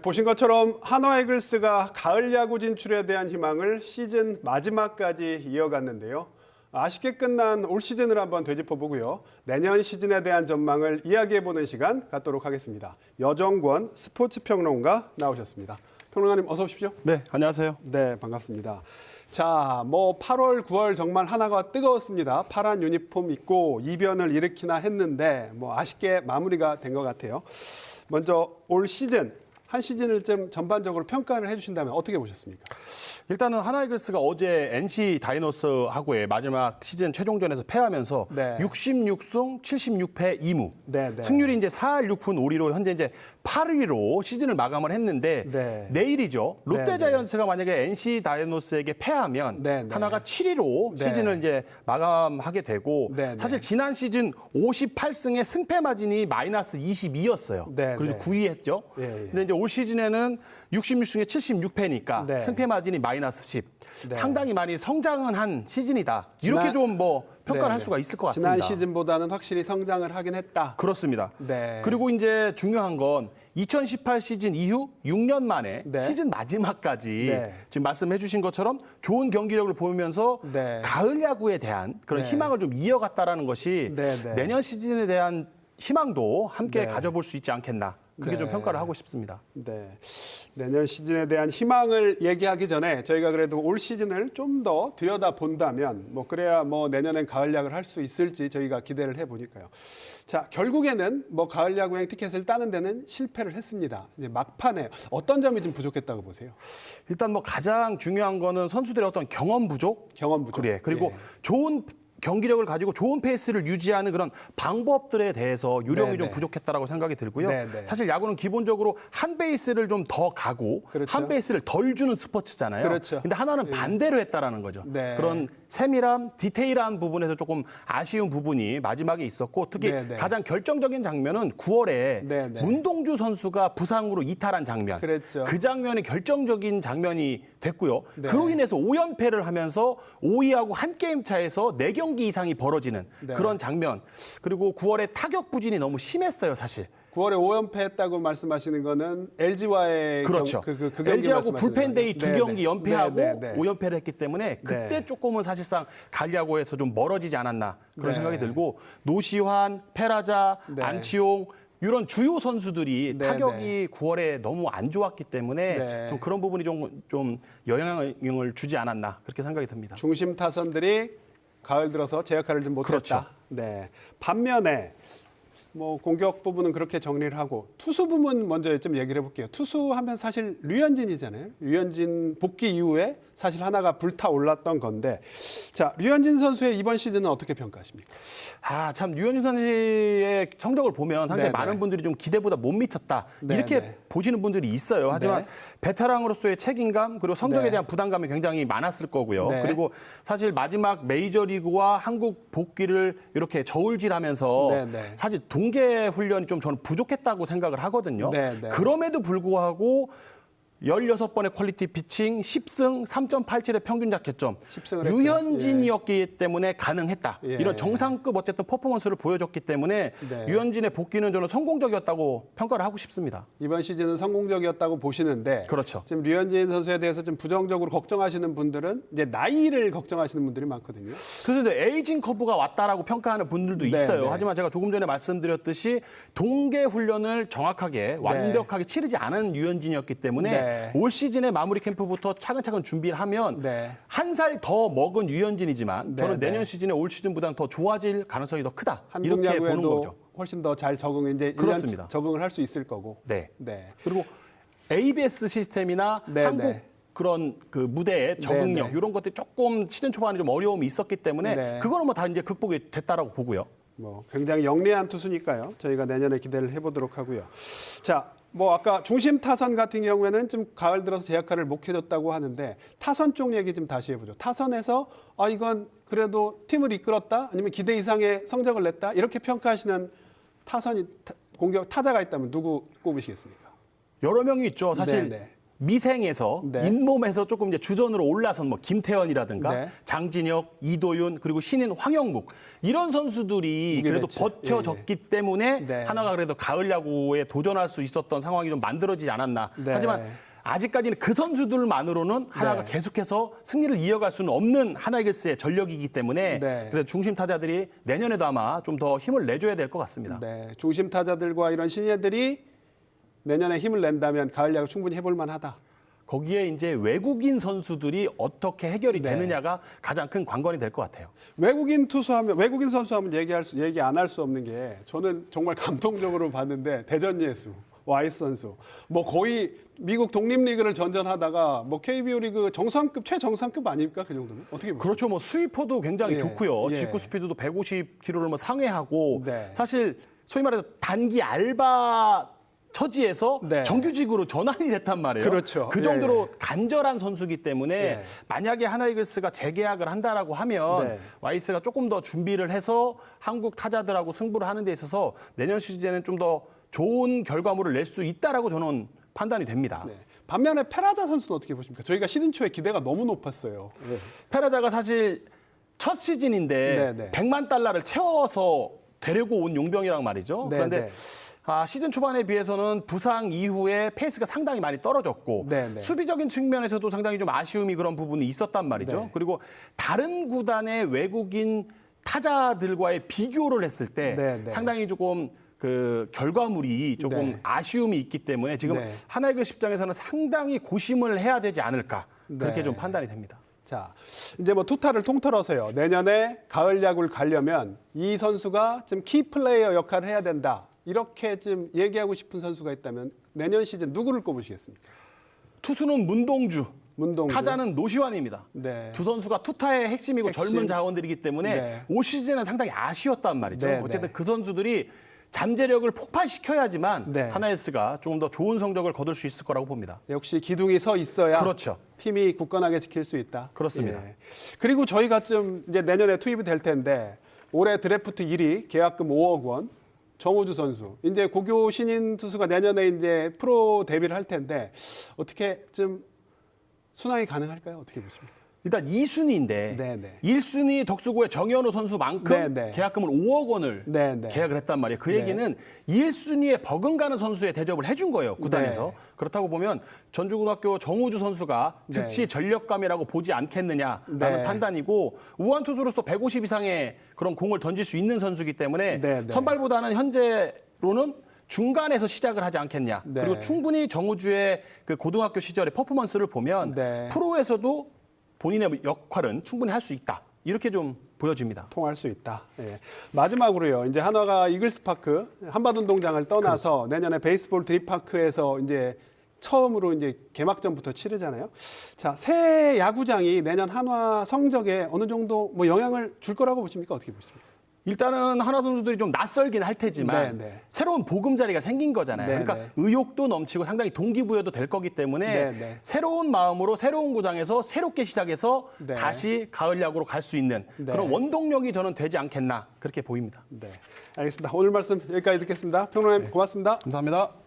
보신 것처럼 한화 이글스가 가을 야구 진출에 대한 희망을 시즌 마지막까지 이어갔는데요. 아쉽게 끝난 올 시즌을 한번 되짚어 보고요. 내년 시즌에 대한 전망을 이야기해 보는 시간 갖도록 하겠습니다. 여정권 스포츠 평론가 나오셨습니다. 평론가님 어서 오십시오. 네, 안녕하세요. 네, 반갑습니다. 자, 뭐 8월, 9월 정말 하나가 뜨거웠습니다. 파란 유니폼 입고 이변을 일으키나 했는데 뭐 아쉽게 마무리가 된 것 같아요. 먼저 올 시즌 한 시즌을 좀 전반적으로 평가를 해주신다면 어떻게 보셨습니까? 일단은 하나이글스가 어제 NC 다이노스하고의 마지막 시즌 최종전에서 패하면서 네. 66승 76패 2무. 네, 네. 승률이 이제 4할 6푼 5리로 현재 이제 8위로 시즌을 마감을 했는데 네. 내일이죠. 네, 롯데 네. 자이언츠가 만약에 NC 다이노스에게 패하면 네, 네. 하나가 7위로 네. 시즌을 이제 마감하게 되고 네, 네. 사실 지난 시즌 58승의 승패 마진이 마이너스 22였어요. 네, 그래서 네. 9위 했죠. 예, 예. 근데 이제 올 시즌에는 66승에 76패니까 네. 승패 마진이 마이너스 10. 네. 상당히 많이 성장은 한 시즌이다. 이렇게 지난- 좀뭐 평가를 네, 할 네. 수가 있을 것 같습니다. 지난 시즌보다는 확실히 성장을 하긴 했다. 그렇습니다. 네. 그리고 이제 중요한 건 2018 시즌 이후 6년 만에 네. 시즌 마지막까지 네. 지금 말씀해 주신 것처럼 좋은 경기력을 보이면서 네. 가을 야구에 대한 그런 네. 희망을 좀 이어갔다라는 것이 네, 네. 내년 시즌에 대한 희망도 함께 네. 가져볼 수 있지 않겠나. 그렇게 좀 네. 평가를 하고 싶습니다. 네. 내년 시즌에 대한 희망을 얘기하기 전에 저희가 그래도 올 시즌을 좀 더 들여다 본다면 뭐 그래야 뭐 내년엔 가을 야구를 할 수 있을지 저희가 기대를 해 보니까요. 자, 결국에는 뭐 가을 야구행 티켓을 따는 데는 실패를 했습니다. 이제 막판에 어떤 점이 좀 부족했다고 보세요? 일단 뭐 가장 중요한 거는 선수들의 어떤 경험 부족, 경험 부족. 그래. 그리고 예. 좋은 경기력을 가지고 좋은 페이스를 유지하는 그런 방법들에 대해서 요령이 네, 좀 네. 부족했다라고 생각이 들고요. 네, 네. 사실 야구는 기본적으로 한 베이스를 좀 더 가고 그렇죠. 한 베이스를 덜 주는 스포츠잖아요. 그렇죠. 근데 하나는 반대로 했다라는 거죠. 네. 그런 세밀함, 디테일한 부분에서 조금 아쉬운 부분이 마지막에 있었고 특히 네, 네. 가장 결정적인 장면은 9월에 네, 네. 문동주 선수가 부상으로 이탈한 장면. 그랬죠. 그 장면이 결정적인 장면이 됐고요. 네. 그로 인해서 5연패를 하면서 5위하고 한 게임 차에서 4경기 이상이 벌어지는 네. 그런 장면. 그리고 9월에 타격 부진이 너무 심했어요, 사실. 9월에 5연패 했다고 말씀하시는 거는 LG와의 그렇죠. 그, 그, 그 경기 LG하고 불펜데이? 두 네, 경기 네. 연패하고 네, 네, 네. 5연패를 했기 때문에 그때 네. 조금은 사실상 갈야구에서 좀 멀어지지 않았나 그런 네. 생각이 들고 노시환, 페라자, 네. 안치홍 이런 주요 선수들이 네, 타격이 9월에 너무 안 좋았기 때문에 네. 좀 그런 부분이 좀, 좀 영향을 주지 않았나 그렇게 생각이 듭니다. 중심 타선들이 가을 들어서 제 역할을 좀 못했다. 그렇죠. 네. 반면에 뭐 공격 부분은 그렇게 정리를 하고 투수 부분 먼저 좀 얘기를 해볼게요. 투수 하면 사실 류현진이잖아요. 류현진 복귀 이후에 사실 하나가 불타 올랐던 건데 자 류현진 선수의 이번 시즌은 어떻게 평가하십니까? 아, 참 류현진 선수의 성적을 보면 상당히 네, 많은 네. 분들이 좀 기대보다 못 미쳤다. 네, 이렇게 네. 보시는 분들이 있어요. 하지만 네. 베테랑으로서의 책임감 그리고 성적에 네. 대한 부담감이 굉장히 많았을 거고요. 네. 그리고 사실 마지막 메이저리그와 한국 복귀를 이렇게 저울질하면서 네, 네. 사실 동계 훈련이 좀 저는 부족했다고 생각을 하거든요. 그럼에도 불구하고 16번의 퀄리티 피칭, 10승, 3.87의 평균 자켓점. 10승을 했죠. 유현진이었기 때문에 가능했다. 예. 이런 정상급 어쨌든 퍼포먼스를 보여줬기 때문에 네. 유현진의 복귀는 저는 성공적이었다고 평가를 하고 싶습니다. 이번 시즌은 성공적이었다고 보시는데 그렇죠. 지금 류현진 선수에 대해서 좀 부정적으로 걱정하시는 분들은 이제 나이를 걱정하시는 분들이 많거든요. 그래서 이제 에이징 커브가 왔다라고 평가하는 분들도 네, 있어요. 네. 하지만 제가 조금 전에 말씀드렸듯이 동계 훈련을 정확하게 완벽하게 치르지 않은 유현진이었기 때문에 네. 올 시즌의 마무리 캠프부터 차근차근 준비를 하면 네. 한살 더 먹은 유현진이지만 네, 저는 네. 내년 시즌에 올 시즌보다는 더 좋아질 가능성이 더 크다. 한국 이렇게 보는 거죠. 훨씬 더 잘 적응 이제 일 그렇습니다. 년 적응을 할 수 있을 거고. 네. 네. 그리고 ABS 시스템이나 네, 한국 네. 그런 그 무대의 적응력 네, 네. 이런 것들이 조금 시즌 초반에 좀 어려움이 있었기 때문에 네. 그거는 뭐 다 이제 극복이 됐다라고 보고요. 뭐 굉장히 영리한 투수니까요. 저희가 내년에 기대를 해보도록 하고요. 자, 뭐 아까 중심 타선 같은 경우에는 좀 가을 들어서 제 역할을 못 해줬다고 하는데 타선 쪽 얘기 좀 다시 해보죠. 타선에서 아 이건 그래도 팀을 이끌었다, 아니면 기대 이상의 성적을 냈다 이렇게 평가하시는 타선이 타- 공격 타자가 있다면 누구 꼽으시겠습니까? 여러 명이 있죠. 사실 네, 네. 미생에서 네. 잇몸에서 조금 이제 주전으로 올라선 뭐 김태현이라든가 네. 장진혁, 이도윤 그리고 신인 황영묵 이런 선수들이 그래도 배치. 버텨졌기 때문에 네. 하나가 그래도 가을 야구에 도전할 수 있었던 상황이 좀 만들어지지 않았나. 네. 하지만 아직까지는 그 선수들만으로는 하나가 네. 계속해서 승리를 이어갈 수는 없는 하나이글스의 전력이기 때문에 네. 그래서 중심 타자들이 내년에도 아마 좀 더 힘을 내줘야 될 것 같습니다. 네, 중심 타자들과 이런 신예들이 내년에 힘을 낸다면 가을 야구 충분히 해볼 만하다. 거기에 이제 외국인 선수들이 어떻게 해결이 네. 되느냐가 가장 큰 관건이 될 것 같아요. 외국인 투수하면 외국인 선수하면 얘기할 수 얘기 안 할 수 없는 게 저는 정말 감동적으로 봤는데 대전 예수 와이스 선수 뭐 거의 미국 독립 리그를 전전하다가 뭐 KBO 리그 정상급 최정상급 아닙니까 그 정도면 어떻게 보세요? 그렇죠. 뭐 스위퍼도 굉장히 예, 좋고요. 예. 직구 스피드도 150km를 뭐 상회하고 네. 사실 소위 말해서 단기 알바 처지에서 네. 정규직으로 전환이 됐단 말이에요. 그렇죠. 그 예, 정도로 간절한 선수기 때문에 예. 만약에 하나이글스가 재계약을 한다라고 하면 네. 와이스가 조금 더 준비를 해서 한국 타자들하고 승부를 하는 데 있어서 내년 시즌에는 좀 더 좋은 결과물을 낼 수 있다라고 저는 판단이 됩니다. 네. 반면에 페라자 선수는 어떻게 보십니까? 저희가 시즌 초에 기대가 너무 높았어요. 페라자가 사실 첫 시즌인데 네, 네. 100만 달러를 채워서 데리고 온 용병이란 말이죠. 네, 그런데 네. 아, 시즌 초반에 비해서는 부상 이후에 페이스가 상당히 많이 떨어졌고 네, 네. 수비적인 측면에서도 상당히 좀 아쉬움이 그런 부분이 있었단 말이죠. 네. 그리고 다른 구단의 외국인 타자들과의 비교를 했을 때 네, 네. 상당히 조금 그 결과물이 조금 네. 아쉬움이 있기 때문에 지금 네. 하나이글스 입장에서는 상당히 고심을 해야 되지 않을까 그렇게 네. 좀 판단이 됩니다. 자, 이제 뭐 투타를 통틀어서요. 내년에 가을 야구를 가려면 이 선수가 좀키 플레이어 역할을 해야 된다. 이렇게 좀 얘기하고 싶은 선수가 있다면 내년 시즌 누구를 꼽으시겠습니까? 투수는 문동주, 문동주. 타자는 노시환입니다. 네. 두 선수가 투타의 핵심이고 핵심. 젊은 자원들이기 때문에 네. 올 시즌은 상당히 아쉬웠단 말이죠. 네, 어쨌든 네. 그 선수들이 잠재력을 폭발시켜야지만 네. 하나이글스가 조금 더 좋은 성적을 거둘 수 있을 거라고 봅니다. 역시 기둥이 서 있어야 그렇죠. 팀이 굳건하게 지킬 수 있다. 그렇습니다. 예. 그리고 저희가 좀 이제 내년에 투입이 될 텐데 올해 드래프트 1위 계약금 5억 원 정우주 선수 이제 고교 신인 투수가 내년에 이제 프로 데뷔를 할 텐데 어떻게 좀 순항이 가능할까요? 어떻게 보십니까? 일단 2순위인데 네, 네. 1순위 덕수고의 정현우 선수만큼 네, 네. 계약금을 5억 원을 네, 네. 계약을 했단 말이에요. 그 네. 얘기는 1순위에 버금가는 선수의 대접을 해준 거예요. 구단에서. 네. 그렇다고 보면 전주고등학교 정우주 선수가 네. 즉시 전력감이라고 보지 않겠느냐라는 네. 판단이고 우한 투수로서 150 이상의 그런 공을 던질 수 있는 선수이기 때문에. 선발보다는 현재로는 중간에서 시작을 하지 않겠냐. 네. 그리고 충분히 정우주의 그 고등학교 시절의 퍼포먼스를 보면 네. 프로에서도 본인의 역할은 충분히 할 수 있다. 이렇게 좀 보여집니다. 통할 수 있다. 예. 마지막으로요. 이제 한화가 이글스 파크 한밭운동장을 떠나서 그렇죠. 내년에 베이스볼 드립파크에서 이제 처음으로 이제 개막전부터 치르잖아요. 자, 새 야구장이 내년 한화 성적에 어느 정도 뭐 영향을 줄 거라고 보십니까? 어떻게 보십니까? 일단은 하나 선수들이 좀 낯설긴 할 테지만 네, 네. 새로운 보금자리가 생긴 거잖아요. 네, 그러니까 네. 의욕도 넘치고 상당히 동기부여도 될 거기 때문에 네, 네. 새로운 마음으로 새로운 구장에서 새롭게 시작해서 네. 다시 가을 야구로 갈 수 있는 네. 그런 원동력이 저는 되지 않겠나 그렇게 보입니다. 네. 알겠습니다. 오늘 말씀 여기까지 듣겠습니다. 평론가님 고맙습니다. 감사합니다.